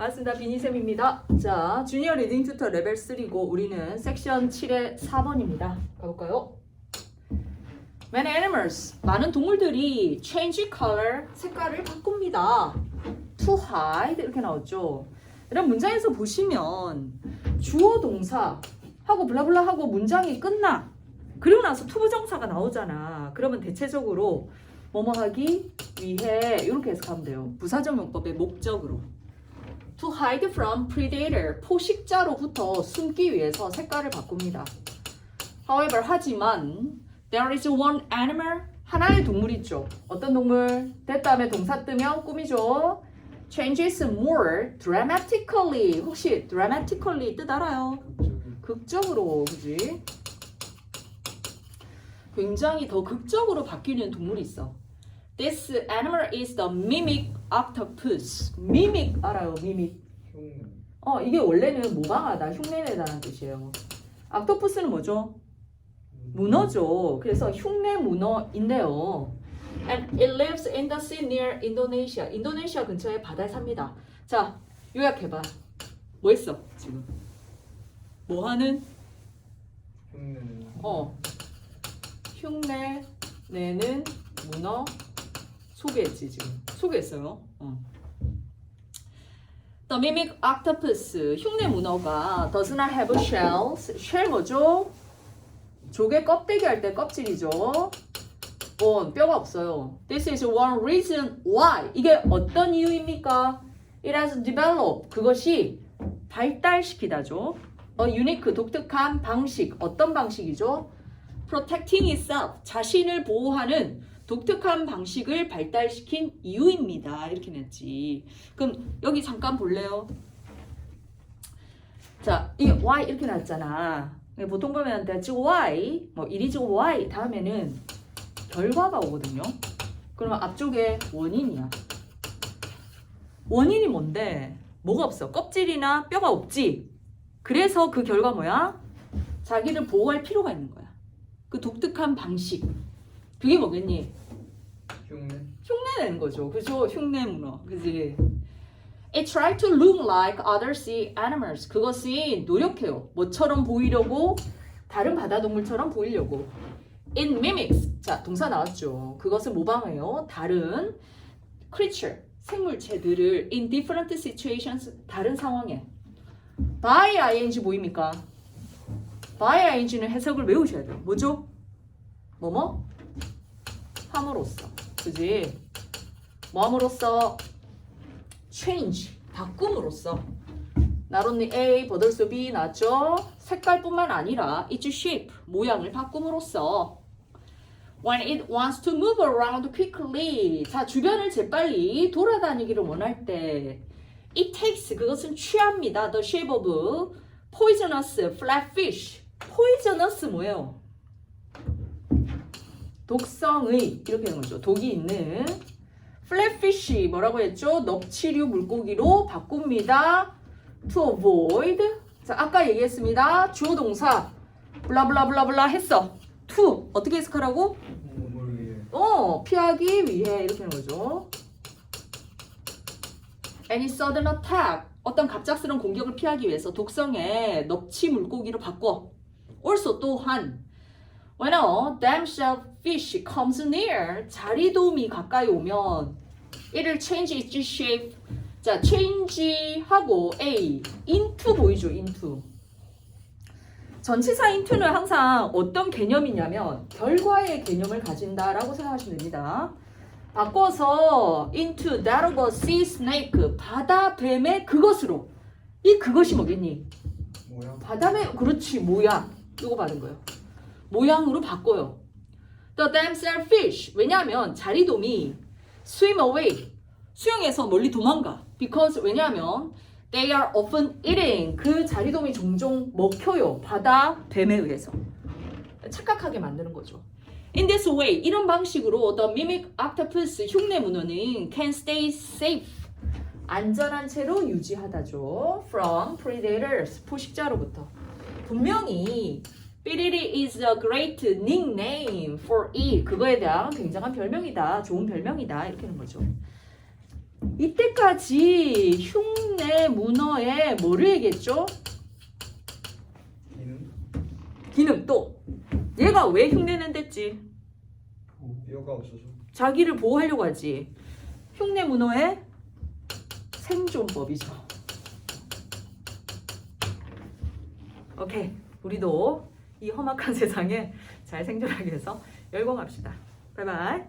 반갑습니다. 비니쌤입니다. 자, 주니어 리딩 튜터 레벨 3고 우리는 섹션 7의 4번입니다. 가볼까요? Many animals, 많은 동물들이 change color, 색깔을 바꿉니다. To hide 이렇게 나왔죠. 이런 문장에서 보시면 주어 동사 하고 블라블라 하고 문장이 끝나. 그리고 나서 투부정사가 나오잖아. 그러면 대체적으로 뭐뭐 하기 위해 이렇게 해석하면 돼요. 부사적 용법의 목적으로. Hide from predator, 포식자로부터 숨기 위해서 색깔을 바꿉니다. However, 하지만 there is one animal, 하나의 동물 있죠. 어떤 동물? that 다음에 동사 뜨면 꿈이죠. changes more dramatically. 혹시 dramatically 뜻 알아요? 극적으로, 그지? 굉장히 더 극적으로 바뀌는 동물이 있어. This animal is the mimic octopus. mimic 알아요? mimic. 흉내. 어, 이게 원래는 모방하다, 흉내내다는 뜻이에요. 악토푸스는 뭐죠? 문어죠. 그래서 흉내 문어인데요. And it lives in the sea near Indonesia. 인도네시아 근처에 바다에 삽니다. 자, 요약해봐. 뭐 했어, 지금? 뭐 하는? 흉내는 어, 흉내 내는 문어 소개했지, 지금. 소개했어요. 어. The mimic octopus, 흉내 문어가 does not have shells. shell 뭐죠? 조개 껍데기 할 때 껍질이죠. 어, 뼈가 없어요. This is one reason why. 이게 어떤 이유입니까? It has developed. 그것이 발달시키다죠. 어, unique, 독특한 방식. 어떤 방식이죠? Protecting itself. 자신을 보호하는 독특한 방식을 발달시킨 이유입니다. 이렇게 냈지. 그럼 여기 잠깐 볼래요? 자, 이 why 이렇게 났잖아. 보통 보면 that's why, 뭐 it is why 다음에는 결과가 오거든요. 그러면 앞쪽에 원인이야. 원인이 뭔데? 뭐가 없어? 껍질이나 뼈가 없지. 그래서 그 결과 뭐야? 자기를 보호할 필요가 있는 거야. 그 독특한 방식. 그게 뭐겠니? 흉내. 흉내내는 거죠. 그죠? 흉내 문어. 그지? It tried to look like other sea animals. 그것이 노력해요. 뭐처럼 보이려고 다른 바다 동물처럼 보이려고. It mimics. 자, 동사 나왔죠. 그것을 모방해요. 다른 creature, 생물체들을 in different situations, 다른 상황에. by ing 뭐입니까? by ing는 해석을 외우셔야 돼요. 뭐죠? 뭐뭐? 함으로써. 그지? 뭐 함으로써? change. 바꿈으로써. Not only A, but also B 나죠? 색깔뿐만 아니라 its shape, 모양을 바꿈으로써 When it wants to move around quickly. 자, 주변을 재빨리 돌아다니기를 원할 때 It takes, 그것은 취합니다. The shape of poisonous flatfish. poisonous 뭐예요? 독성의 이렇게 하는 거죠. 독이 있는 flatfish 뭐라고 했죠? 넙치류 물고기로 바꿉니다. to avoid. 자, 아까 얘기했습니다. 주어 동사 블라블라블라블라 했어. to 어떻게 해석하라고? 어, 피하기 위해 이렇게 하는 거죠. Any sudden attack. 어떤 갑작스러운 공격을 피하기 위해서 독성의 넙치 물고기로 바꿔. Also 또한 when a damshell fish comes near 자리돔이 가까이 오면 it'll change its shape. 자, change 하고 a into 보이죠? into. 전치사 into는 항상 어떤 개념이냐면 결과의 개념을 가진다라고 생각하시면 됩니다. 바꿔서 into that of a sea snake 바다 뱀의 그것으로 이 그것이 뭐겠니? 뭐야? 바다 뱀 그렇지 모양 이거 받은 거예요. 모양으로 바꿔요. The damsel fish 왜냐하면 자리돔이 swim away 수영해서 멀리 도망가. Because 왜냐하면 they are often eating 그 자리돔이 종종 먹혀요 바다 뱀에 의해서 착각하게 만드는 거죠. In this way 이런 방식으로 the mimic octopus 흉내 문어는 can stay safe 안전한 채로 유지하다죠. From predators 포식자로부터 분명히 삐리리 is a great nickname for it 그거에 대한 굉장한 별명이다 좋은 별명이다 이렇게 하는 거죠. 이때까지 흉내 문어의 뭐를 얘기했죠? 기능 기능 또 얘가 왜 흉내는 됐지? 뼈가 없어서 자기를 보호하려고 하지. 흉내 문어의 생존법이죠. 오케이. 우리도 이 험악한 세상에 잘 생존하기 위해서 열공합시다. 바이바이.